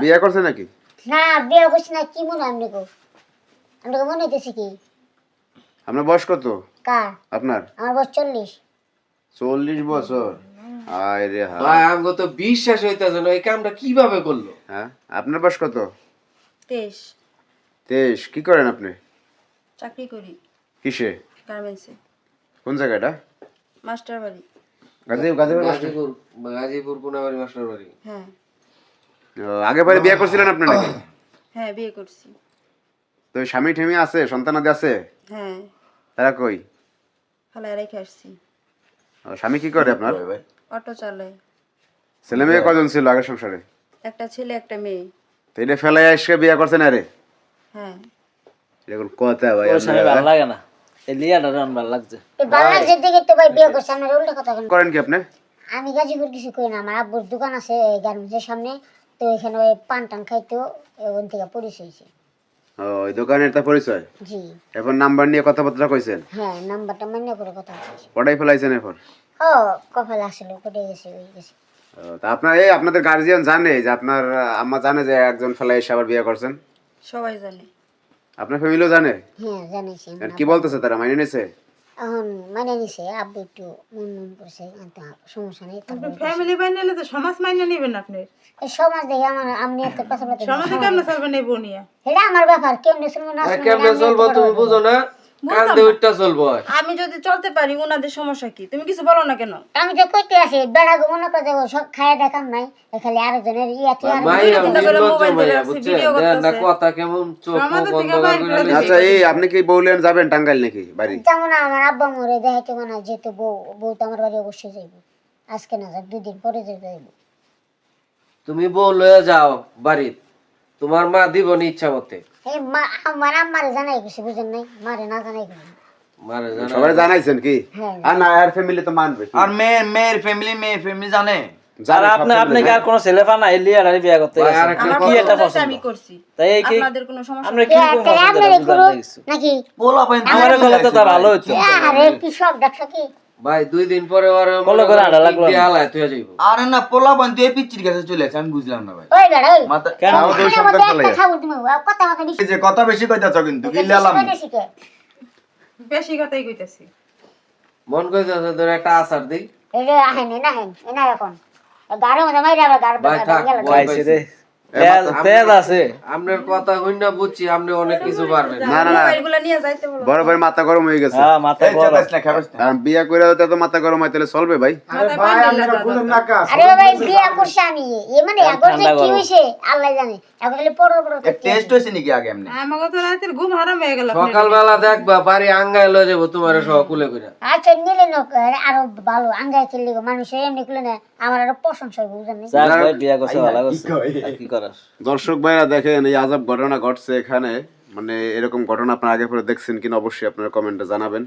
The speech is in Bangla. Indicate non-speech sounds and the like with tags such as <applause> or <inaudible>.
বিয়ে করছে নাকি? না বিয়ে করছি না কি মনে আপনি গো আপনাকে মনে হইতেছে কি? আপনার বয়স কত? কার? আপনার? আমার বয়স চল্লিশ। চল্লিশ বছর। আয় রে হা ভাই আমগো তো বিশ্বাস হইতাছে না এই কামটা কীভাবে করল? হ্যাঁ আপনার বয়স কত? তেইশ। তেইশ কি করেন আপনি? চাকরি করি। কিসে? গার্মেন্টসে। কোন জায়গাটা? মাস্টার বাড়ি গাজী গাজীপুর গাজীপুর গাজীপুর কোনাবাড়ি মাস্টার বাড়ি হ্যাঁ। ও, আগে পরে বিয়ে করছিলেন আপনি নাকি? <coughs> হ্যাঁ বিয়ে করছি। তো স্বামী ঠেমি আছে সন্তানাদি আছে? হ্যাঁ। তারা কই? ফালায় রেখে আসছি। ও, স্বামী কি করে আপনার? অটো চালায়। ছেলে মেয়ে কজন ছিল আগের সংসারে? একটা ছেলে একটা মেয়ে। তো এটা ফেলাই এসে বিয়ে করছেন আরে হ্যাঁ। এরকম কথা ভাই ওর স্বামী ভালো লাগে না। এই লিয়াটা রান ভালো লাগছে। এই বাংলাদেশের দিকে তো ভাই বিয়ে করছে আপনার উল্টো কথা করেন কি আপনি? আমি গাজীপুর কিছু করি না আমার আব্বুর দোকান আছে গার্মেন্টসের সামনে। তো এখানে ওই পান টান খাইতো ওখান থেকে পরিচয় হয়েছে ও ওই দোকানের তা পরিচয়? জি। এখন নাম্বার নিয়ে কথাবার্তা কইছেন? হ্যাঁ নাম্বারটা মান্য করে কথা বলছি। পটাই ফেলাইছেন এখন ও কপাল আসলে কেটে গেছে ওই গেছে। তা আপনার এই আপনাদের গার্জিয়ান জানে যে আপনার আম্মা জানে যে একজন ফেলাই এসে আবার বিয়ে করছেন? সবাই জানে। আপনার ফ্যামিলিও জানে? হ্যাঁ জানিছি। আর কি বলতেছে তারা মাইনে নিছে? এখন মানে নিছে আব্বু একটু মন মন করছে সমস্যা নেই ফ্যামিলি বাইন নিলে তো সমাজ মাইনে নেবেন আপনি। এই সমাজ দেখে আমার আপনি এত পাশাপাশি সমাজে কেমনে চলবেন এই বনিয়া এটা আমার ব্যাপার কেমনে শুনব না কেমনে চলবো তুমি বুঝো না? কান্দে উঠটা চলবো। আমি যদি চলতে পারি ওনাদের সমস্যা কি? তুমি কিছু বলো না কেন? আমি তো কইতে আছি বেড়া গো মনে করে যাব সব খায় দেখাম নাই খালি আরেকজনের ইয়া তুই আর ভিডিও না কথা কেমন চোখ বন্ধ করে আচ্ছা এই আপনি কি যাবেন টাঙ্গাইল নাকি বাড়ি? যেমন আমার আব্বা মরে দেখাইতে মানে যেহেতু বউ বউ তো আমার বাড়ি অবশ্যই যাইব। আজকে না যাক দুদিন পরে যাইব। তুমি বউ লয়ে যাও বাড়িত। তোমার মা দিবনি ইচ্ছা মতে। আমার আম্মারে জানাই গেছে বুঝেন নাই মারে না জানাই গেছে সবাই জানাইছেন কি হ্যাঁ আর না আর ফ্যামিলি তো মানবে আর মেয়ে মেয়ের ফ্যামিলি মেয়ের ফ্যামিলি জানে যারা আপনি আপনি কি আর কোনো ছেলে পান না বিয়ে করতে গেছেন? কি এটা পছন্দ আমি করছি তাই এই কি আপনাদের কোনো সমস্যা আমরা কি রকম পছন্দ আপনারে এটা করো বুঝলাম না কিছু। নাকি পোলা পাইন আমার গলে তো ভালো হতো আরে কি সব দেখছ কি ভাই দুই দিন পরে ওরে করে আড়া লাগল। না। হালায় তুই যাইব। আরে না পোলা পাইন তুই এই পিচ্চির কাছে চলে আমি বুঝলাম না ভাই। ওই বেড়া ওই মাথা কেন চলে কথা কথা বেশি যে কথা বেশি কইতাছ কিন্তু বেশি কথাই কইতেছি। মন কইতাছে তোর একটা আচার দেই। এই আহেন না হেন এনা এখন। গাড়ির মধ্যে মাইরা আবার গাড়ি ভাই থাক গেল। ভয় খাইছে পাইছি। রে তেজ তেজ আছে। আপনার কথা হই না বুঝছি আপনি অনেক কিছু পারবেন। না না না। মোবাইলগুলো নিয়ে যাইতে বলো। বড় ভাই মাথা গরম হয়ে গেছে। হ্যাঁ মাথা এই বড় চাপাস না খাবাস না। আর বিয়ে করে হতে তো মাথা গরম হয় তাহলে চলবে ভাই? মাথায় পানি ঢেলে দাও। আরে বাবা বিয়া করছে আমি। এ মানে এখন যে ঠান্ডা কি হইছে আল্লাহ জানে। এখন খালি পড়ো পড়ো টেস্ট হইছে নাকি আগে এমনি? আমাকে তো রাতের ঘুম হারাম হয়ে গেল। সকালবেলা দেখবা বাড়ি আঙ্গায় লয়ে যাব তোমার সহ কুলে কইরা। আচ্ছা নিলে নক আরও ভালো আঙ্গাই খেললে মানুষের এমনি খুলে না আমার আরও প্রশংসা বুঝেন ভালো কি দর্শক ভাইরা দেখেন, এই আজব ঘটনা ঘটছে এখানে। মানে এরকম ঘটনা আপনারা আগে পরে দেখছেন কিনা অবশ্যই আপনারা কমেন্টে জানাবেন।